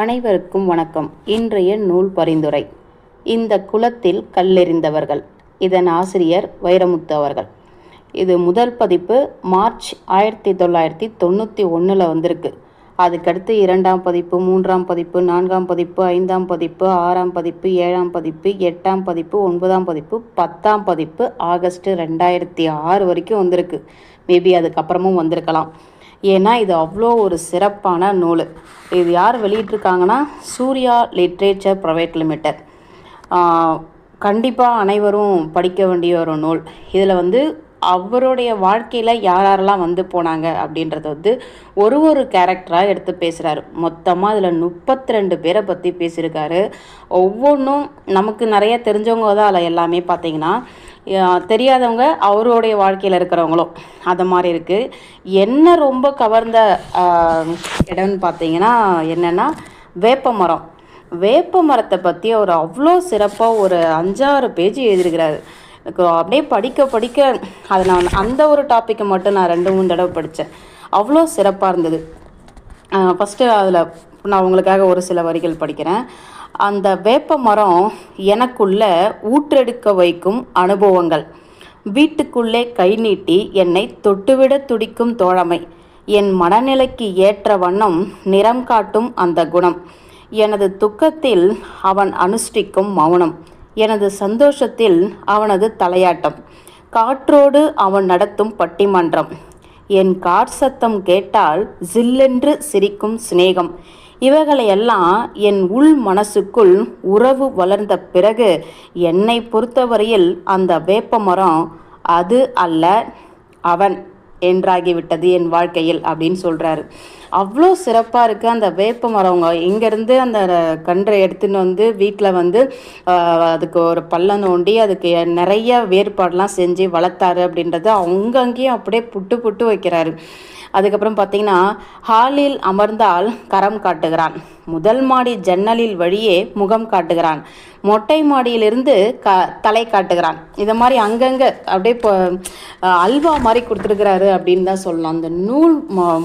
அனைவருக்கும் வணக்கம். இன்றைய நூல் பரிந்துரை. இந்த குலத்தில் கல்லெறிந்தவர்கள். இதன் ஆசிரியர் வைரமுத்து அவர்கள். இது முதல் பதிப்பு மார்ச் ஆயிரத்தி தொள்ளாயிரத்தி தொண்ணூற்றி ஒன்றில் வந்திருக்கு. அதுக்கடுத்து இரண்டாம் பதிப்பு மூன்றாம் பதிப்பு நான்காம் பதிப்பு ஐந்தாம் பதிப்பு ஆறாம் பதிப்பு ஏழாம் பதிப்பு எட்டாம் பதிப்பு ஒன்பதாம் பதிப்பு பத்தாம் பதிப்பு ஆகஸ்ட் ரெண்டாயிரத்தி ஆறு வரைக்கும் வந்திருக்கு. மேபி அதுக்கப்புறமும் வந்திருக்கலாம். ஏன்னா இது அவ்வளோ ஒரு சிறப்பான நூல். இது யார் வெளியிட்டிருக்காங்கன்னா? Surya literature private limited. கண்டிப்பாக அனைவரும் படிக்க வேண்டிய ஒரு நூல். இதில் வந்து அவருடைய வாழ்க்கையில் யார் யாரெல்லாம் வந்து போனாங்க அப்படின்றத வந்து ஒரு ஒரு கேரக்டராக எடுத்து பேசுகிறாரு மொத்தமாக அதில் முப்பத்தி ரெண்டு பேரை பற்றி பேசியிருக்காரு. ஒவ்வொன்றும் நமக்கு நிறைய தெரிஞ்சவங்க தான் அதில் எல்லாமே பார்த்தீங்கன்னா தெரியாதவங்க அவருடைய வாழ்க்கையில் இருக்கிறவங்களும் அது மாதிரி இருக்குது என்ன ரொம்ப கவர்ந்த இடம்னு பார்த்தீங்கன்னா என்னென்னா வேப்ப மரம். வேப்ப மரத்தை பற்றி அவர் அவ்வளோ சிறப்பாக ஒரு அஞ்சாறு பேஜ் எழுதியிருக்கிறாரு எனக்கு அப்படியே படிக்க படிக்க அதை நான் அந்த ஒரு டாப்பிக்கை மட்டும் நான் ரெண்டு மூணு தடவை படித்தேன் அவ்வளோ சிறப்பாக இருந்தது. ஃபஸ்ட்டு அதில் நான் உங்களுக்காக ஒரு சில வரிகள் படிக்கிறேன். அந்த வேப்ப மரம் எனக்குள்ள ஊற்றெடுக்க வைக்கும் அனுபவங்கள். வீட்டுக்குள்ளே கை நீட்டி என்னை தொட்டுவிட துடிக்கும் தோழமை. என் மனநிலைக்கு ஏற்ற வண்ணம் நிறம் காட்டும் அந்த குணம். எனது துக்கத்தில் அவன் அனுஷ்டிக்கும் மௌனம். எனது சந்தோஷத்தில் அவனது தலையாட்டம். காற்றோடு அவன் நடத்தும் பட்டிமன்றம். என் கார் சத்தம் கேட்டால் ஜில்லென்று சிரிக்கும் சிநேகம். இவைகளையெல்லாம் என் உள் மனசுக்குள் உறவு வளர்ந்த பிறகு என்னை பொறுத்தவரையில் அந்த வேப்ப மரம் அது அல்ல அவன் என்றாகிவிட்டது என் வாழ்க்கையில் அப்படின்னு சொல்கிறாரு அவ்வளோ சிறப்பாக இருக்குது அந்த வேப்ப மரவங்க இங்கேருந்து அந்த கன்றை எடுத்துன்னு வந்து வீட்டில் வந்து அதுக்கு ஒரு பள்ளம் நோண்டி அதுக்கு நிறைய வேறுபாடெலாம் செஞ்சு வளர்த்தாரு அப்படின்றது அங்கங்கேயும் அப்படியே புட்டு புட்டு வைக்கிறாரு. அதுக்கப்புறம் பார்த்தீங்கன்னா ஹாலில் அமர்ந்தால் கரம் காட்டுகிறான். முதல் மாடி ஜன்னலில் வழியே முகம் காட்டுகிறான். மொட்டை மாடியிலிருந்து க தலை காட்டுகிறான். இதை மாதிரி அங்கங்கே அப்படியே இப்போ அல்வா மாதிரி கொடுத்துருக்கிறாரு அப்படின்னு தான் சொல்லலாம். அந்த நூல்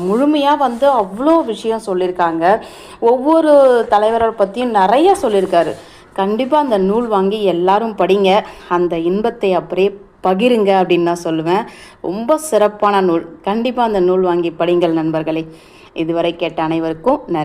முழுமையாக வந்து அவ்வளோ விஷயம் சொல்லியிருக்காங்க. ஒவ்வொரு தலைவரை பற்றியும் நிறைய சொல்லியிருக்காரு. கண்டிப்பாக அந்த நூல் வாங்கி எல்லாரும் படிங்க. அந்த இன்பத்தை அப்படியே பகிருங்க அப்படின்னு நான் சொல்லுவேன். ரொம்ப சிறப்பான நூல். கண்டிப்பாக அந்த நூல் வாங்கி படிங்கள் நண்பர்களே. இதுவரை கேட்ட அனைவருக்கும் நன்றி.